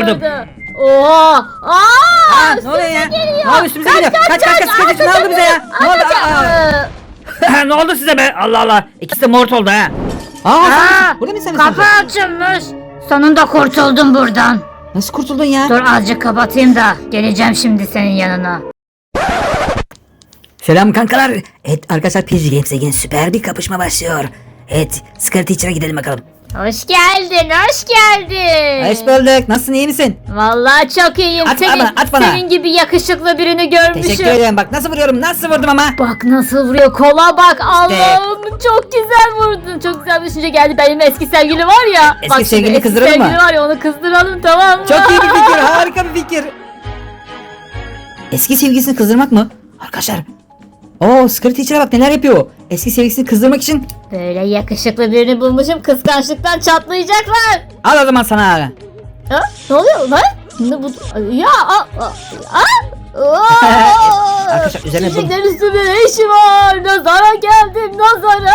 kafayı vurdum. Oha! Aa! Aa, ne oluyor ya? Ne oldu üstümüze geliyor? Kaç kaç kaç kaç ne oldu bize ya? Ne oldu? Aa, ne oldu size be? Allah Allah. İkisi de mort oldu ha. Aa, Aa, burada mısın sen? kapı açılmış. Sonunda kurtuldum buradan. Nasıl kurtuldun ya? Dur azıcık kapatayım da geleceğim şimdi senin yanına. Selam kankalar. Evet arkadaşlar PG Games'e yine süper bir kapışma başlıyor. Evet Scary Teacher'a gidelim bakalım. Hoş geldin, hoş geldin. Hoş bulduk. Nasılsın iyi misin? Vallahi çok iyiyim. At senin, bana, at bana. senin gibi yakışıklı birini görmüşüm. Teşekkür ederim. Bak nasıl vuruyorum. Nasıl vurdum ama. Bak nasıl vuruyor kola bak Allah'ım çok güzel vurdun çok güzel bir düşünce geldi benim eski sevgili var ya Eski bak eski kızdıralım mı? sevgili var ya onu kızdıralım tamam mı? Çok iyi bir fikir. Harika bir fikir. Eski sevgilisini kızdırmak mı? Arkadaşlar Oo Scary Teacher'a bak neler yapıyor. Eski sevgilisini kızdırmak için. Böyle yakışıklı birini bulmuşum kıskançlıktan çatlayacaklar Al o zaman sana. ha, ne oluyor lan? Ne bu? Ya a, a, a! Arkadaşlar, üzerine bu- Çiçeklerin üstünde ne işi var? Nazara geldim nazara.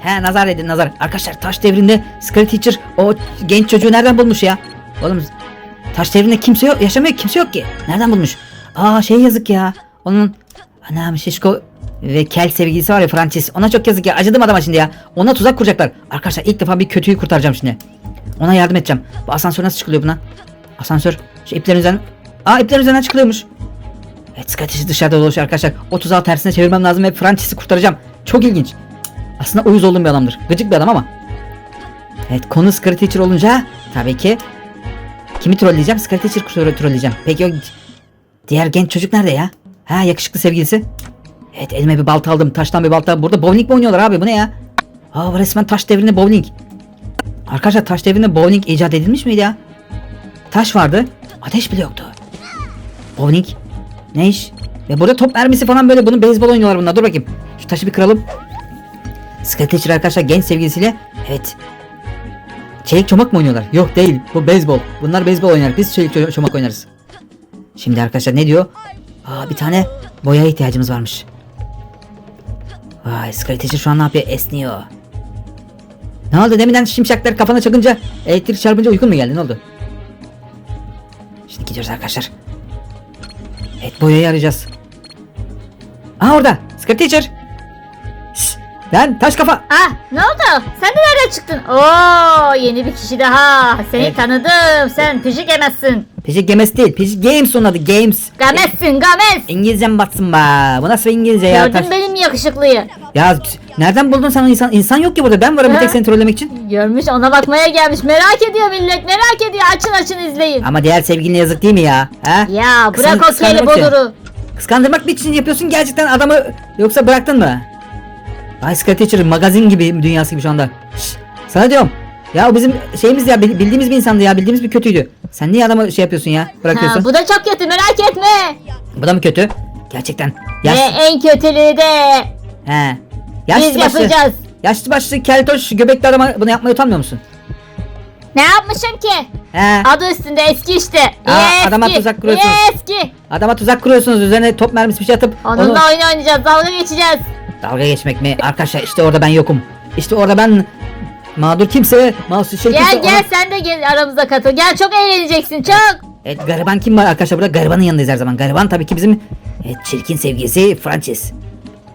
He nazar edin nazar. Arkadaşlar taş devrinde Scary Teacher o genç çocuğu nereden bulmuş ya? Oğlum taş devrinde kimse yok yaşamıyor kimse yok ki. Nereden bulmuş? Aa şey yazık ya. Onun anam şişko ve kel sevgilisi var ya Francis. Ona çok yazık ya. Acıdım adama şimdi ya. Ona tuzak kuracaklar. Arkadaşlar ilk defa bir kötüyü kurtaracağım şimdi. Ona yardım edeceğim. Bu asansör nasıl çıkılıyor buna? Asansör şu iplerin üzerinden. Aa iplerin üzerinden çıkılıyormuş. Evet Teacher dışarıda dolaşıyor arkadaşlar. O tuzağı tersine çevirmem lazım ve Francis'i kurtaracağım. Çok ilginç. Aslında uyuz olduğum bir adamdır. Gıcık bir adam ama. Evet konu Scary Teacher olunca tabii ki kimi trolleyeceğim? Scary Teacher tro- trolleyeceğim. Peki o diğer genç çocuk nerede ya? Ha yakışıklı sevgilisi. Evet elime bir balta aldım. Taştan bir balta. Burada bowling mi oynuyorlar abi? Bu ne ya? Aa resmen taş devrinde bowling. Arkadaşlar taş devrinde bowling icat edilmiş miydi ya? Taş vardı. Ateş bile yoktu. Bowling. Ne iş? Ve burada top mermisi falan böyle. Bunu beyzbol oynuyorlar bunlar. Dur bakayım. Şu taşı bir kıralım. Teacher arkadaşlar genç sevgilisiyle evet Çelik çomak mı oynuyorlar? Yok değil. Bu beyzbol. Bunlar beyzbol oynar. Biz çelik ço- çomak oynarız. Şimdi arkadaşlar ne diyor? Aa bir tane boyaya ihtiyacımız varmış. Vay Teacher şu an ne yapıyor? Esniyor. Ne oldu deminden şimşekler kafana çakınca elektrik çarpınca uykun mu geldi? Ne oldu? Şimdi gidiyoruz arkadaşlar. Evet boyayı arayacağız. Aa orada. Scary Teacher. Şşş, Lan taş kafa. Ah ne oldu? Sen de nereden çıktın? Oo yeni bir kişi daha. Seni Evet. tanıdım. Sen pişik yemezsin. Pijik Games değil. Pijik Games onun adı. Games. Gamezsin gamez. İngilizcem batsın be. Bu nasıl İngilizce ya? Gördün Taş- benim yakışıklıyı. Ya nereden buldun sen o insan? İnsan yok ki burada. Ben varım bir tek seni trollemek için. Görmüş ona bakmaya gelmiş. Merak ediyor millet merak ediyor. Açın açın izleyin. Ama diğer sevgiline yazık değil mi ya? Ha? Ya Kıskan- bırak o keli kıskandırmak ya. Kıskandırmak için yapıyorsun gerçekten adamı yoksa bıraktın mı? Ay Teacher magazin gibi dünyası gibi şu anda. Şşş, sana diyorum. Ya o bizim şeyimiz ya bil- bildiğimiz bir insandı ya bildiğimiz bir kötüydü. Sen niye adamı şey yapıyorsun ya bırakıyorsun? Ha, bu da çok kötü merak etme. bu... da mı kötü? Gerçekten. Yaş... Ve en kötülüğü de He. biz Yaşlı başlı, yapacağız. yaşlı başlı keltoş göbekli adama bunu yapmaya utanmıyor musun? Ne yapmışım ki? He. Adı üstünde eski işte. Aa, eski. adama tuzak kuruyorsunuz. Eski. Adama tuzak kuruyorsunuz üzerine top mermisi bir şey atıp Onunla onu- oyun oynayacağız. Dalga geçeceğiz. Dalga geçmek mi? Arkadaşlar işte orada ben yokum. İşte orada ben mağdur kimse, masum şey kimse. Gel gel sen de gel aramıza katıl. Gel çok eğleneceksin çok. Evet gariban kim var arkadaşlar burada? Garibanın yanındayız her zaman. Gariban tabii ki bizim evet, çirkin sevgilisi Francis.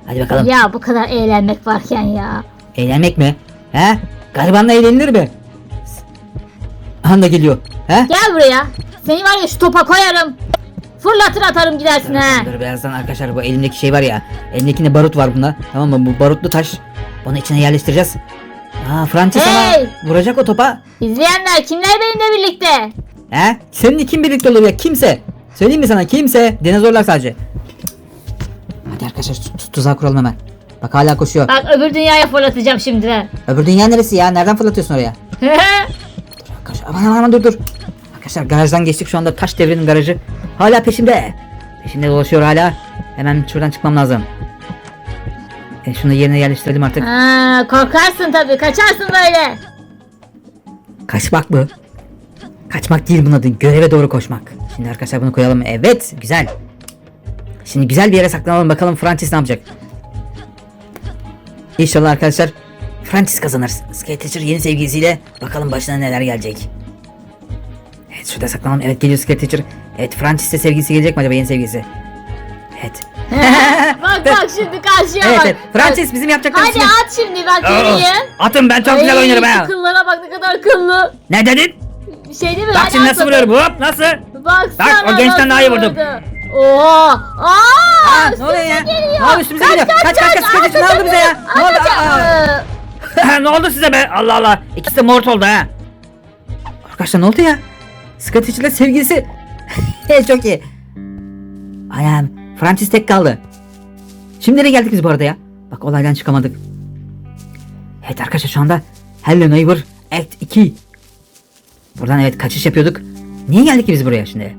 Hadi bakalım. Ya bu kadar eğlenmek varken ya. Eğlenmek mi? He? Garibanla eğlenilir mi? Anda geliyor. He? Gel buraya. Seni var ya şu topa koyarım. Fırlatır atarım gidersin ha. Dur birazdan arkadaşlar bu elimdeki şey var ya. Elimdekinde barut var bunda. Tamam mı? Bu barutlu taş. Bunu içine yerleştireceğiz. Aa Francis Hey! ama vuracak o topa. İzleyenler kimler benimle birlikte? He? Seninle kim birlikte olur ya? Kimse. Söyleyeyim mi sana? Kimse. Dinozorlar sadece. Hadi arkadaşlar tu- tu- tuzağa kuralım hemen. Bak hala koşuyor. Bak öbür dünyaya fırlatacağım şimdi. Öbür dünya neresi ya? Nereden fırlatıyorsun oraya? Arkadaşlar aman aman aman dur dur. Arkadaşlar garajdan geçtik şu anda taş devrinin garajı. Hala peşimde. Peşimde dolaşıyor hala. Hemen şuradan çıkmam lazım. E, şunu yerine yerleştirelim artık. ha, korkarsın tabii kaçarsın böyle. Kaçmak mı? Kaçmak değil bunun adı. Göreve doğru koşmak. Şimdi arkadaşlar bunu koyalım. Evet güzel. Şimdi güzel bir yere saklanalım bakalım Francis ne yapacak. İnşallah arkadaşlar Francis kazanır. Teacher yeni sevgilisiyle bakalım başına neler gelecek. Evet şurada saklanalım. Evet geliyor Teacher. Evet Francis'te sevgilisi gelecek mi acaba yeni sevgilisi? Evet. Bak bak şimdi karşıya evet bak. evet. Francis bizim yapacaklarımız. Hadi at şimdi bak göreyim. Atın ben çok güzel Ay, oynarım şu ha. Kıllara bak ne kadar kıllı. Ne dedin? Bir şey değil mi? Bak Hadi şimdi nasıl vuruyorum hop nasıl? Baksana Bak, o gençten daha iyi vurdum. vurdu. Oha! Aa! Aa, ne oluyor ya? geliyor. Ne üstümüze geliyor? Kaç kaç kaç Teacher ne oldu bize ya? Ne oldu? Aa. Ne oldu size be? Allah Allah. İkisi de mort oldu ha. Arkadaşlar ne oldu ya? Scott Teacher'la sevgilisi. Çok iyi. Ayağım. Francis tek kaldı. Şimdi nereye geldik biz bu arada ya? Bak olaydan çıkamadık. Evet arkadaşlar şu anda Hello Neighbor Act 2. Buradan evet kaçış yapıyorduk. Niye geldik ki biz buraya şimdi?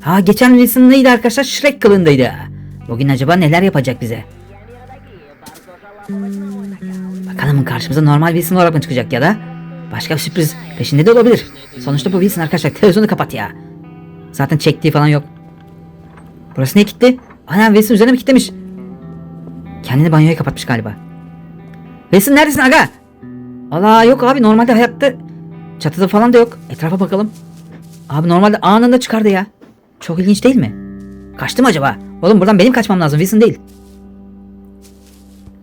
Ha geçen Wilson neydi arkadaşlar? Shrek kılındaydı. Bugün acaba neler yapacak bize? Bakalım karşımıza normal Wilson olarak mı çıkacak ya da başka bir sürpriz peşinde de olabilir. Sonuçta bu Wilson arkadaşlar televizyonu kapat ya. Zaten çektiği falan yok. Burası ne kilitli? Ana Wilson üzerine mi kilitlemiş? Kendini banyoya kapatmış galiba. Wilson neredesin aga? Allah yok abi normalde hayatta çatıda falan da yok. Etrafa bakalım. Abi normalde anında çıkardı ya. Çok ilginç değil mi? Kaçtı mı acaba? Oğlum buradan benim kaçmam lazım Wilson değil.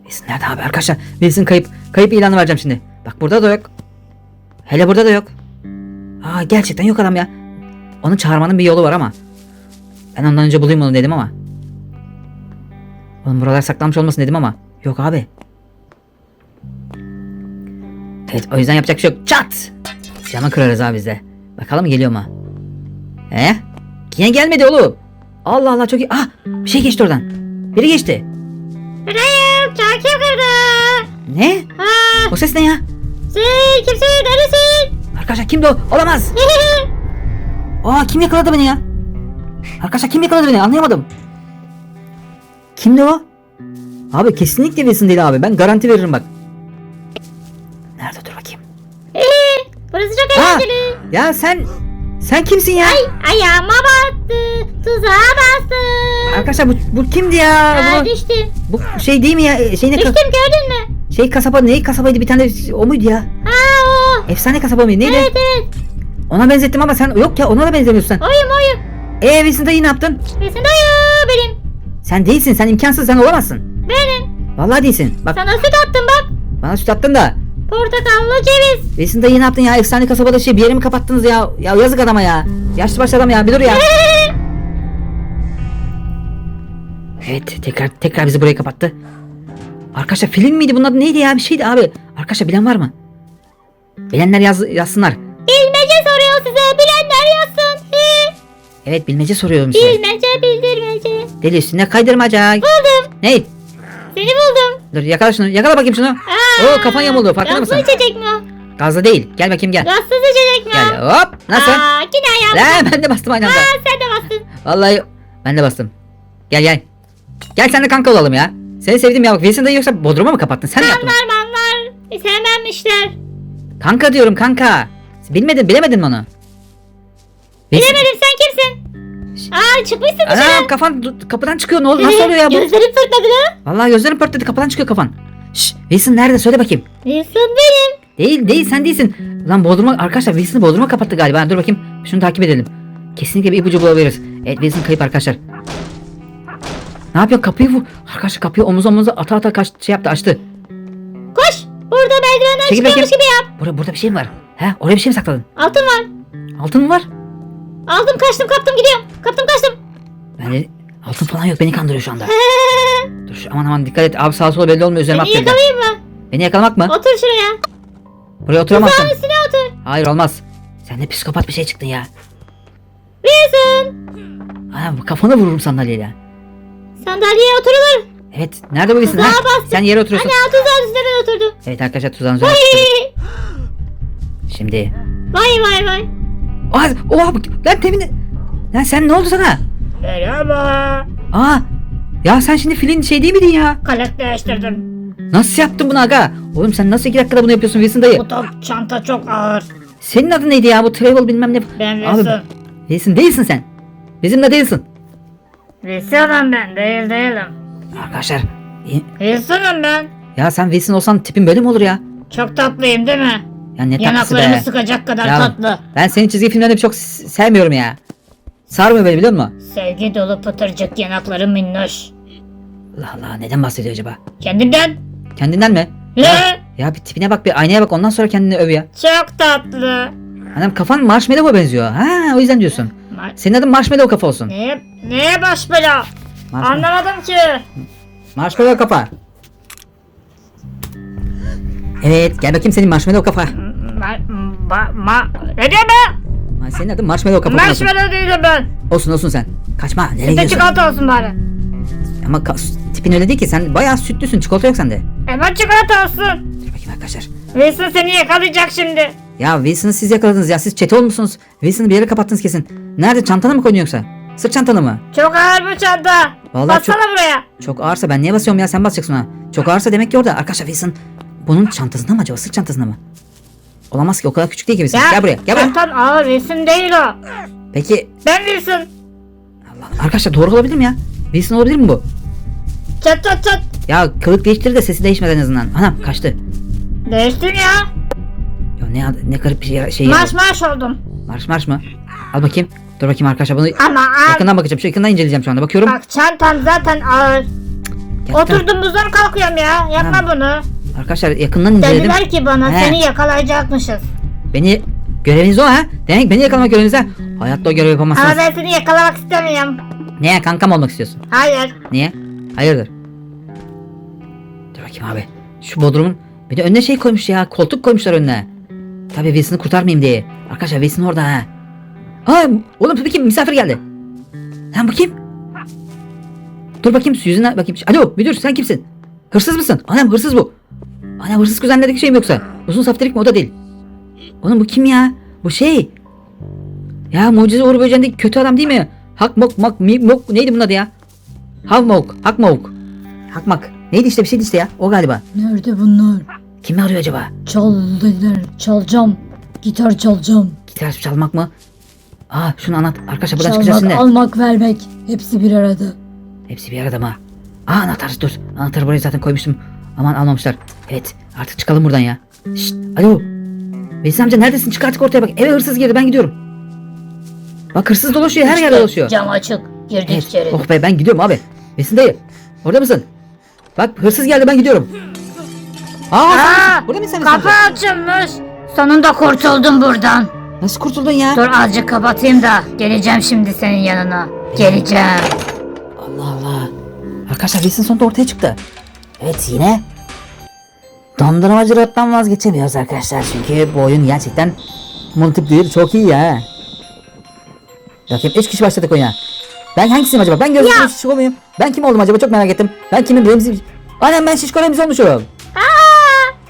Wilson nerede abi arkadaşlar? Wilson kayıp. Kayıp ilanı vereceğim şimdi. Bak burada da yok. Hele burada da yok. Aa gerçekten yok adam ya. Onu çağırmanın bir yolu var ama. Ben ondan önce bulayım onu dedim ama. Oğlum buralar saklanmış olmasın dedim ama. Yok abi. Evet o yüzden yapacak bir şey yok. Çat! Camı kırarız abi biz de. Bakalım geliyor mu? He? Yine gelmedi oğlum. Allah Allah çok iyi. Ah bir şey geçti oradan. Biri geçti. Benim çarkım kırdı. Ne? Ha, O ses ne ya? sen kimsin? Neredesin? Arkadaşlar kimdi o? Olamaz. Aa kim yakaladı beni ya? Arkadaşlar kim yakaladı beni? Anlayamadım. Kimdi o? Abi kesinlikle Wilson değil abi. Ben garanti veririm bak. Nerede dur bakayım. Burası çok Ha! eğlenceli. Ya sen sen kimsin ya? Ayağıma battı. Tuzağa bastı. Arkadaşlar bu, bu kimdi ya? Ha, Bu, düştüm. bu şey değil mi ya? Şey ne ka- Düştüm gördün mü? şey kasaba ne kasabaydı bir tane o muydu ya? Ha o. Efsane kasaba mıydı? Neydi? Evet evet. Ona benzettim ama sen yok ya ona da benzemiyorsun sen. Oyum oyum. Eee Wilson dayı ne yaptın? Besin dayı benim. Sen değilsin sen imkansız sen olamazsın. Benim. Vallahi değilsin. Bak Sana süt attım bak. bana süt attın da. Portakallı ceviz. Wilson dayı ne yaptın ya? Efsane kasabada şey bir yeri mi kapattınız ya? Ya yazık adama ya. Yaşlı başlı adam ya bir dur ya. Evet tekrar tekrar bizi buraya kapattı. Arkadaşlar film miydi bunun adı neydi ya bir şeydi abi. Arkadaşlar bilen var mı? Bilenler yaz, yazsınlar. Evet bilmece soruyorum size. Bilmece bildirmece. Deli üstünde kaydırmaca. Buldum. Ney? Seni buldum. Dur yakala şunu yakala bakayım şunu. Aa, Oo kafan yamuldu farkında Gazlı mısın? içecek mi o? Gazlı değil. Gel bakayım gel. Gazsız içecek mi? Gel hop. Nasıl? Aa, yine ayağım. Lan ben de bastım aynı anda. Aa, sen de bastın. Vallahi ben de bastım. Gel gel. Gel sen de kanka olalım ya. Seni sevdim ya bak Wilson dayı yoksa Bodrum'a mı kapattın? Sen mi yaptın? Manlar manlar. E, Sevmemişler. Kanka diyorum kanka. Bilmedin bilemedin mi onu? Bilemedim sen kimsin? Aa çıkmışsın Anam dışarı. kafan du- kapıdan çıkıyor ne oldu nasıl oluyor ya bu? Gözlerim fırtladı lan. Vallahi gözlerim pörtledi kapıdan çıkıyor kafan. Şşş Wilson nerede söyle bakayım. Wilson benim. Değil değil sen değilsin. Lan Bodrum'a arkadaşlar Wilson'ı Bodrum'a kapattı galiba. Dur bakayım şunu takip edelim. Kesinlikle bir ipucu bulabiliriz. Evet Wilson kayıp arkadaşlar. Ne yapıyor kapıyı vur. Arkadaşlar kapıyı omuz omuza ata ata kaç şey yaptı açtı. Koş. Burada merdivenden Çekil çıkıyormuş bakayım. gibi yap. Burada, burada bir şey mi var? He oraya bir şey mi sakladın? Altın var. Altın mı var? Aldım kaçtım kaptım gidiyorum. Kaptım kaçtım. Yani altın falan yok beni kandırıyor şu anda. Dur şu, aman aman dikkat et abi sağa sola belli olmuyor üzerime Seni atlayacak. yakalayayım mı? Beni yakalamak mı? Otur şuraya. Buraya oturamazsın. Tuzağın üstüne otur. Hayır olmaz. Sen de psikopat bir şey çıktın ya. Wilson. Ana kafanı vururum sandalyeyle. Sandalyeye oturulur. Evet nerede bu Wilson? Tuzağa Ha? bastım. Sen yere oturuyorsun. Ana tuzağın üstüne ben oturdum. Evet arkadaşlar tuzağın üzerine Vay. Şimdi. Vay vay vay. Oha bak- lan temin. Lan sen ne oldu sana? Merhaba. Aa. Ya sen şimdi filin şey değil miydin ya? Kalık değiştirdim. Nasıl yaptın bunu aga? Oğlum sen nasıl iki dakikada bunu yapıyorsun Wilson dayı? Bu top çanta çok ağır. Senin adın neydi ya bu travel bilmem ne? Ben Abi, Wilson. Wilson değilsin sen. Bizimle değilsin. Wilson'um ben değil değilim. Arkadaşlar. Wilson'um ben. Ya sen Wilson olsan tipin böyle mi olur ya? Çok tatlıyım değil mi? Ya ne tatlısı Yanaklarımı be. sıkacak kadar Ya, tatlı. Ben senin çizgi filmlerini çok s- sevmiyorum ya. Sarmıyor beni biliyor musun? Sevgi dolu pıtırcık yanakları minnoş. Allah Allah neden bahsediyor acaba? Kendinden. Kendinden mi? Ne? Ya, bir tipine bak bir aynaya bak ondan sonra kendini öv ya. Çok tatlı. Anam kafan marshmallow'a benziyor. Ha o yüzden diyorsun. Ma- Senin adın marshmallow kafa olsun. neye, neye baş bela? Marshmallow, Anlamadım ki. marshmallow kafa. Evet gel bakayım senin marshmallow kafa. Ma, ma, ma, ne diyor be? Ha, Senin adın marshmallow kafa olsun. Marshmallow değilim ben. Olsun olsun sen. Kaçma nereye Bir de gidiyorsun? çikolata olsun bari. Ama ka- tipin öyle değil ki sen bayağı sütlüsün çikolata yok sende. Hemen çikolata olsun. Dur bakayım arkadaşlar. Wilson seni yakalayacak şimdi. Ya Wilson'ı siz yakaladınız ya siz çete olmuşsunuz. Wilson'ı bir yere kapattınız kesin. Nerede çantana mı koydun yoksa? Sırt çantanı mı? Çok ağır bu çanta. Vallahi Bassana çok- buraya. Çok ağırsa ben niye basıyorum ya sen basacaksın ona. Çok ağırsa demek ki orada. Arkadaşlar Wilson bunun çantasında mı acaba sırt çantasında mı? Olamaz ki o kadar küçük değil ki Wilson. Gel buraya gel buraya. Çantan ağır Wilson değil o. Peki Ben Wilson. Allah arkadaşlar doğru olabilir mi ya? Wilson olabilir mi bu? Çat çat çat. Ya kılık değiştirir de sesi değişmeden en azından. Anam kaçtı. Değiştin ya. Ya ne ne garip bir şey. şey Marş marş oldum. Marş marş mı? Al bakayım. Dur bakayım arkadaşlar bunu Ama ağır. yakından bakacağım. Şu yakından inceleyeceğim şu anda. Bakıyorum. Bak çantam zaten ağır. Gerçekten- Oturduğumuzdan kalkıyorum ya. Yapma Tamam. bunu. Arkadaşlar yakından inceledim. Dediler ki bana He. seni yakalayacakmışız. Beni göreviniz o ha? Demek beni yakalamak göreviniz ha? Hayatta o görevi yapamazsınız. Ama ben seni yakalamak istemiyorum. Niye kankam olmak istiyorsun? Hayır. Niye? Hayırdır? Dur bakayım abi. Şu bodrumun bir de önüne şey koymuş ya. Koltuk koymuşlar önüne. Tabii Wilson'ı kurtarmayayım diye. Arkadaşlar Wilson orada ha. Aa, oğlum dur bakayım misafir geldi. Lan bakayım. Dur bakayım yüzüne bakayım. Alo müdür sen kimsin? Hırsız mısın? Anam hırsız bu. Anam hırsız kuzenlerdeki şey mi yoksa? Uzun saftirik mi o da değil. Oğlum bu kim ya? Bu şey. Ya Mucize Uğur Böceği'ndeki kötü adam değil mi? Hak mok mak mi mok neydi bunun adı ya? Havmok, Hakmok. Hakmak. Neydi işte bir şeydi işte ya. O galiba. Nerede bunlar? Kimi arıyor acaba? Çal dediler. Çalacağım. Gitar çalacağım. Gitar çalmak mı? Aa şunu anlat. Arkadaşlar buradan çıkacağız Çalmak, şimdi. almak, vermek. Hepsi bir arada. Hepsi bir arada mı? Aa anahtar dur. Anahtarı buraya zaten koymuştum. Aman almamışlar. Evet artık çıkalım buradan ya. Şşt alo. Veysel amca neredesin? Çık artık ortaya bak. Eve hırsız girdi ben gidiyorum. Bak hırsız dolaşıyor her yerde dolaşıyor. Cam açık. Girdik Evet. içeri. Oh be ben gidiyorum abi. Veysel dayı. Orada mısın? Bak hırsız geldi ben gidiyorum. Aa, Aa, burada mısın sen? Kapı açılmış. Sonunda kurtuldum buradan. Nasıl kurtuldun ya? Dur azıcık kapatayım da geleceğim şimdi senin yanına. Geleceğim. Allah Allah. Arkadaşlar Wilson sonunda ortaya çıktı. Evet yine dondurmacı rottan vazgeçemiyoruz arkadaşlar. Çünkü bu oyun gerçekten multiplayer çok iyi ya. Bakayım 3 kişi başladık oyuna. Ben hangisiyim acaba? Ben gözümün şişko muyum? Ben kim oldum acaba? Çok merak ettim. Ben kimin Remzi? Annem ben şişko Remzi olmuşum.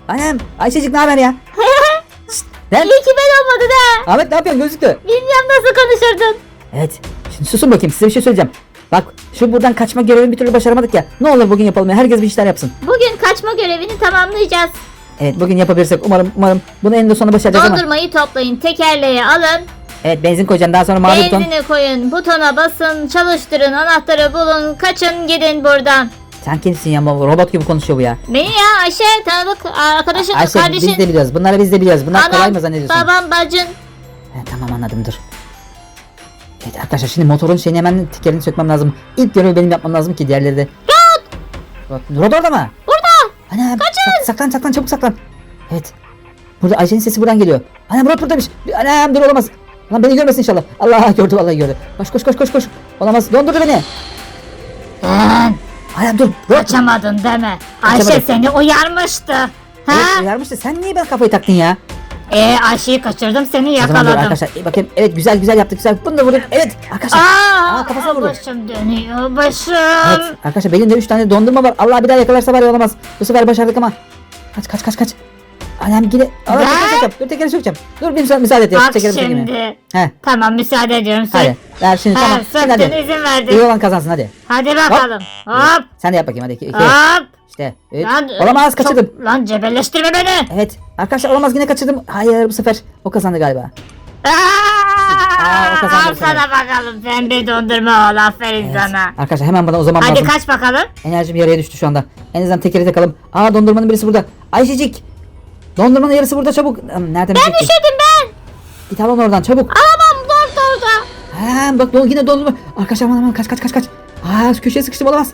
Annem Ayşecik ne haber ya? Şşt, Lan, İyi ki ben olmadı da. Ahmet ne yapıyorsun gözüktü. Bilmiyorum nasıl konuşurdun. Evet. Şimdi susun bakayım size bir şey söyleyeceğim. Bak şu buradan kaçma görevini bir türlü başaramadık ya. Ne olur bugün yapalım ya. Herkes bir işler yapsın. Bugün kaçma görevini tamamlayacağız. Evet bugün yapabilirsek umarım umarım bunu eninde sonunda başaracağız ama. Dondurmayı toplayın. Tekerleği alın. Evet benzin koyacağım daha sonra mavi buton. Benzini koyun. Butona basın. Çalıştırın. Anahtarı bulun. Kaçın gidin buradan. Sen kimsin ya robot gibi konuşuyor bu ya. Beni ya Ayşe tanıdık arkadaşın Ayşe kardeşin. biz de biliyoruz. Bunları biz de biliyoruz. Bunlar kolay mı Anam, zannediyorsun? babam, bacın. He, tamam anladım dur. Evet arkadaşlar şimdi motorun şeyini hemen tekerini sökmem lazım. İlk görevi benim yapmam lazım ki diğerleri de. Rod! Rod orada mı? Burada. Ana Kaçın. saklan saklan çabuk saklan. Evet. Burada Ayşe'nin sesi buradan geliyor. Anam Rod buradaymış. Anam dur olamaz. Lan beni görmesin inşallah. Allah gördü vallahi gördü. Koş koş koş koş koş. Olamaz dondurdu beni. Anam dur. Rod. kaçamadın deme. Ayşe Kaçamadım. seni uyarmıştı. Ha? Evet uyarmıştı. Sen niye ben kafayı taktın ya? Ee Ayşe'yi kaçırdım seni yakaladım. arkadaşlar iyi bakayım. Evet güzel güzel yaptık güzel. Bunu da vurayım. Evet arkadaşlar. Aa, Aa, kafasına vurdu. başım dönüyor başım. Evet arkadaşlar benim de 3 tane dondurma var. Allah bir daha yakalarsa var ya olamaz. Bu sefer başardık ama. Kaç kaç kaç kaç. Anam yine. Allah Ben- tekeri sökeceğim. Dur tekeri sökeceğim. Dur bir müsaade, müsaade et. ya, Bak tekeri sökeyim ya. şimdi. He Tamam müsaade ediyorum. Sök. hadi. Ver şimdi tamam. Ha, Şimdi söktün hadi. izin İyi verdin. olan kazansın hadi. Hadi bakalım. Hop. Sen de yap bakayım hadi. İki, iki. Hop. İşte. Üç. Olamaz çok- kaçırdım. Lan cebelleştirme beni. Evet. Arkadaşlar olamaz yine kaçırdım. Hayır bu sefer o kazandı galiba. Aa, o kazandı al bu sana bakalım pembe dondurma ol aferin sana. Arkadaşlar hemen bana o zaman Hadi lazım. kaç bakalım. Enerjim yarıya düştü şu anda. En azından tekeri takalım. Aa dondurmanın birisi burada. Ayşecik. Dondurmanın yarısı burada çabuk. Nereden Ben bilecek ki? düşürdüm ben. Git al onu oradan çabuk. Alamam orada orada. Ha, bak dolu yine dondurma. Arkadaşlar aman aman kaç kaç kaç kaç. Aa köşeye sıkıştım olamaz.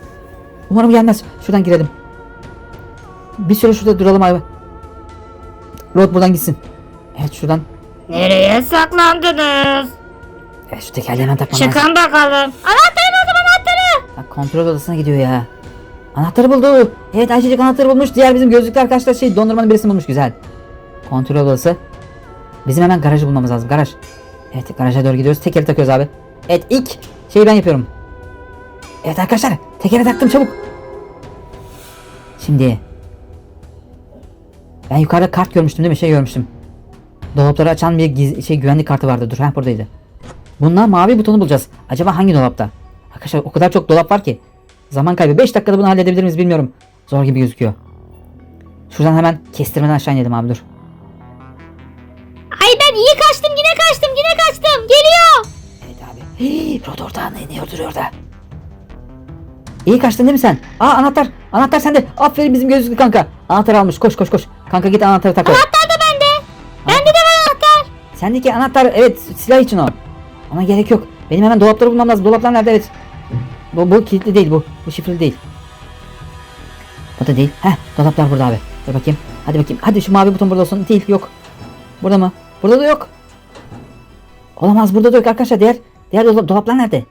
Umarım gelmez. Şuradan girelim. Bir süre şurada duralım abi. Rod buradan gitsin. Evet şuradan. Nereye saklandınız? Evet şu tekerleği hemen takmam lazım. Çıkın bakalım. Anahtarı buldum anahtarı. Bak, kontrol odasına gidiyor ya. Anahtarı buldu. Evet Ayşecik anahtarı bulmuş. Diğer bizim gözlüklü arkadaşlar şey dondurmanın birisini bulmuş. Güzel. Kontrol odası. Bizim hemen garajı bulmamız lazım. Garaj. Evet garaja doğru gidiyoruz. Tekeri takıyoruz abi. Evet ilk şeyi ben yapıyorum. Evet arkadaşlar tekeri taktım çabuk. Şimdi. Ben yukarıda kart görmüştüm değil mi? Şey görmüştüm. Dolapları açan bir giz- şey güvenlik kartı vardı. Dur ha buradaydı. Bundan mavi butonu bulacağız. Acaba hangi dolapta? Arkadaşlar o kadar çok dolap var ki. Zaman kaybı. 5 dakikada bunu halledebilir miyiz bilmiyorum. Zor gibi gözüküyor. Şuradan hemen kestirmeden aşağı inelim abi dur. Ay ben iyi kaçtım yine kaçtım yine kaçtım. Geliyor. Evet abi. Hii, Rod orada ne iniyor duruyor orada. İyi kaçtın değil mi sen? Aa anahtar. Anahtar sende. Aferin bizim gözlüklü kanka. Anahtar almış. Koş koş koş. Kanka git anahtarı tak. Anahtar da bende. Bende de var anahtar. Sendeki anahtar evet silah için o. Ona gerek yok. Benim hemen dolapları bulmam lazım. Dolaplar nerede evet. Bu, bu kilitli değil bu. Bu şifreli değil. Bu da değil. Heh dolaplar burada abi. Dur bakayım. Hadi bakayım. Hadi şu mavi buton burada olsun. Değil yok. Burada mı? Burada da yok. Olamaz burada da yok arkadaşlar. Diğer diğer dolap, dolaplar nerede?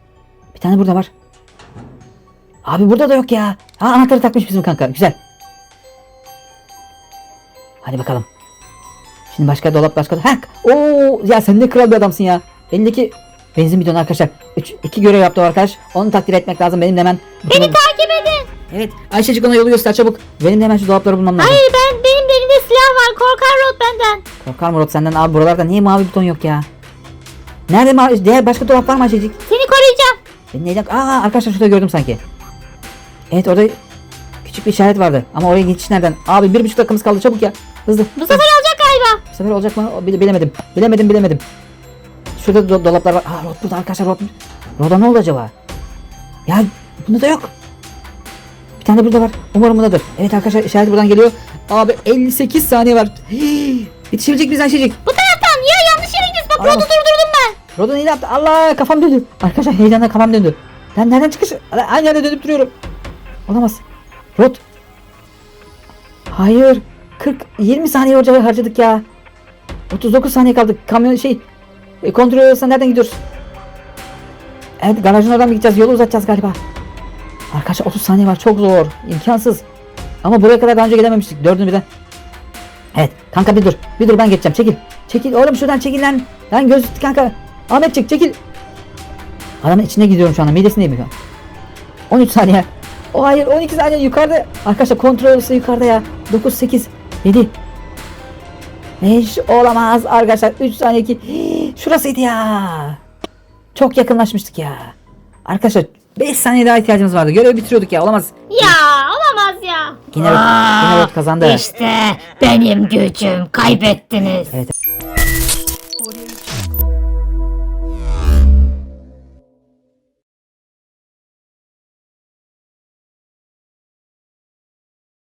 Bir tane burada var. Abi burada da yok ya. Ha anahtarı takmış bizim kanka. Güzel. Hadi bakalım. Şimdi başka dolap başka dolap. Heh. Oo ya sen ne kral bir adamsın ya. Elindeki benzin bidonu arkadaşlar. Üç, iki görev yaptı o arkadaş. Onu takdir etmek lazım. Benim de hemen. Beni takip edin. Evet. Ayşecik ona yolu göster çabuk. Benim de hemen şu dolapları bulmam lazım. Hayır ben benim de elimde silah var. Korkar Rod benden. Korkar Murat senden abi buralarda niye mavi buton yok ya? Nerede mavi? Diğer başka dolap var mı Ayşecik? Seni koruyacağım. Ben neyden? Aa arkadaşlar şurada gördüm sanki. Evet orada küçük bir işaret vardı. Ama oraya geçiş nereden? Abi bir buçuk dakikamız kaldı çabuk ya. Hızlı. Bu sefer olacak galiba. Bu sefer olacak mı? Bilemedim. Bilemedim bilemedim. Şurada do- dolaplar var. Aa rot burada arkadaşlar rot. Roda ne oldu acaba? Ya bunda da yok. Bir tane de burada var. Umarım bundadır. Evet arkadaşlar işaret buradan geliyor. Abi 58 saniye var. Hii, Yetişebilecek miyiz Ayşecik? Bu taraftan ya yanlış yere gidiyoruz. Bak. Rod'u durdurdum ben. Rodon iyi yaptı. Allah kafam döndü. Arkadaşlar heyecanla kafam döndü. Ben nereden çıkış? Aynı yerde dönüp duruyorum. Olamaz. Rod. Hayır. 40 20 saniye harcadık ya. 39 saniye kaldı. Kamyon şey e, kontrol odasına nereden gidiyoruz? Evet garajın oradan mı gideceğiz? Yolu uzatacağız galiba. Arkadaşlar 30 saniye var. Çok zor. imkansız. Ama buraya kadar daha önce gidememiştik. Dördünü birden. Evet kanka bir dur. Bir dur ben geçeceğim. Çekil. Çekil oğlum şuradan çekil lan. Lan göz kanka. Ahmet çık çekil. Adamın içine gidiyorum şu anda. Midesindeyim şu an. 13 saniye. O hayır 12 saniye yukarıda. Arkadaşlar kontrol yukarıda ya. 9 8 7 5 olamaz arkadaşlar 3 saniye ki şurasıydı ya. Çok yakınlaşmıştık ya. Arkadaşlar 5 saniye daha ihtiyacımız vardı. Görevi bitiriyorduk ya. Olamaz. Ya olamaz ya. Yine, yine Rod kazandı. İşte benim gücüm. Kaybettiniz. Evet